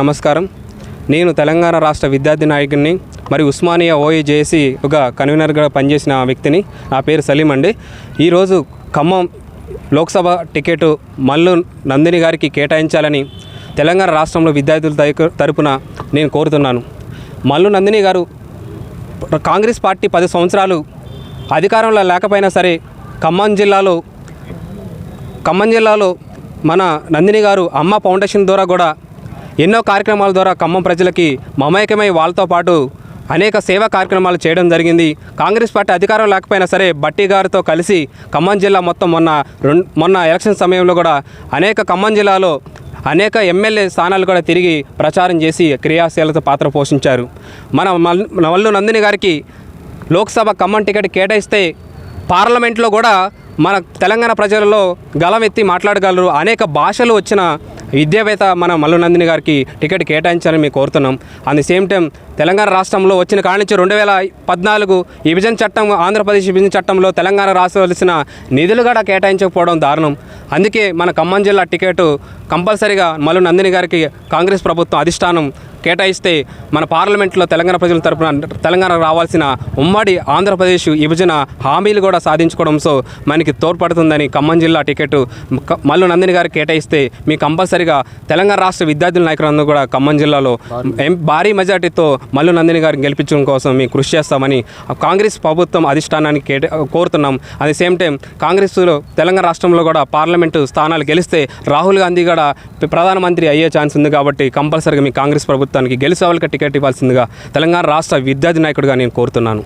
నమస్కారం. నేను తెలంగాణ రాష్ట్ర విద్యార్థి నాయకుడిని మరి ఉస్మానియా ఓఏజేసి ఒక కన్వీనర్గా పనిచేసిన వ్యక్తిని. నా పేరు సలీం అండి. ఈరోజు ఖమ్మం లోక్సభ టికెట్ మల్లు నందిని గారికి కేటాయించాలని తెలంగాణ రాష్ట్రంలో విద్యార్థుల తరపున నేను కోరుతున్నాను. మల్లు నందిని గారు కాంగ్రెస్ పార్టీ పది సంవత్సరాలు అధికారంలో లేకపోయినా సరే ఖమ్మం జిల్లాలో ఖమ్మం జిల్లాలో మన నందిని గారు అమ్మ ఫౌండేషన్ ద్వారా కూడా ఎన్నో కార్యక్రమాల ద్వారా ఖమ్మం ప్రజలకి మమేకమై వాళ్ళతో పాటు అనేక సేవా కార్యక్రమాలు చేయడం జరిగింది. కాంగ్రెస్ పార్టీ అధికారం లేకపోయినా సరే బట్టి గారితో కలిసి ఖమ్మం జిల్లా మొత్తం మొన్న రెండు మొన్న ఎలక్షన్ సమయంలో కూడా అనేక ఖమ్మం జిల్లాలో అనేక ఎమ్మెల్యే స్థానాలు కూడా తిరిగి ప్రచారం చేసి క్రియాశీలత పాత్ర పోషించారు. మన మల్- మల్లు నందిని గారికి లోక్సభ ఖమ్మం టికెట్ కేటాయిస్తే పార్లమెంట్లో కూడా మన తెలంగాణ ప్రజలలో గలమెత్తి మాట్లాడగలరు. అనేక భాషలు వచ్చిన విద్యావేత్త మన మల్లునందిని గారికి టికెట్ కేటాయించాలని మేము కోరుతున్నాం. At the same time Telangana రాష్ట్రంలో వచ్చిన కాడి నుంచి రెండు వేల పద్నాలుగు విభజన చట్టం ఆంధ్రప్రదేశ్ విభజన చట్టంలో తెలంగాణ రాసవలసిన నిధులు కూడా కేటాయించకపోవడం దారుణం. అందుకే మన ఖమ్మం జిల్లా టికెట్ కంపల్సరీగా మల్లు నందిని గారికి కాంగ్రెస్ ప్రభుత్వం అధిష్టానం కేటాయిస్తే మన పార్లమెంట్లో తెలంగాణ ప్రజల తరపున తెలంగాణ రావాల్సిన ఉమ్మడి ఆంధ్రప్రదేశ్ విభజన హామీలు కూడా సాధించుకోవడంతో మనకి తోడ్పడుతుందని ఖమ్మం జిల్లా టికెట్ మల్లు నందిని గారు కేటాయిస్తే మీ కంపల్సరిగా తెలంగాణ రాష్ట్ర విద్యార్థుల నాయకులందరూ కూడా ఖమ్మం జిల్లాలో ఎం- భారీ మెజార్టీతో మల్లు నందిని గారిని గెలిపించడం కోసం మేము కృషి చేస్తామని కాంగ్రెస్ ప్రభుత్వం అధిష్టానానికి కేట కోరుతున్నాం. అట్ ది సేమ్ టైం కాంగ్రెస్లో తెలంగాణ రాష్ట్రంలో కూడా పార్లమెంటు స్థానాలు గెలిస్తే రాహుల్ గాంధీ కూడా ప్రధానమంత్రి అయ్యే ఛాన్స్ ఉంది కాబట్టి కంపల్సరీగా మీ కాంగ్రెస్ ప్రభుత్వం ప్రభుత్వానికి గెలిచే వాళ్ళకి టికెట్ ఇవ్వాల్సిందిగా తెలంగాణ రాష్ట్ర విద్యార్థి నాయకుడిగా నేను కోరుతున్నాను.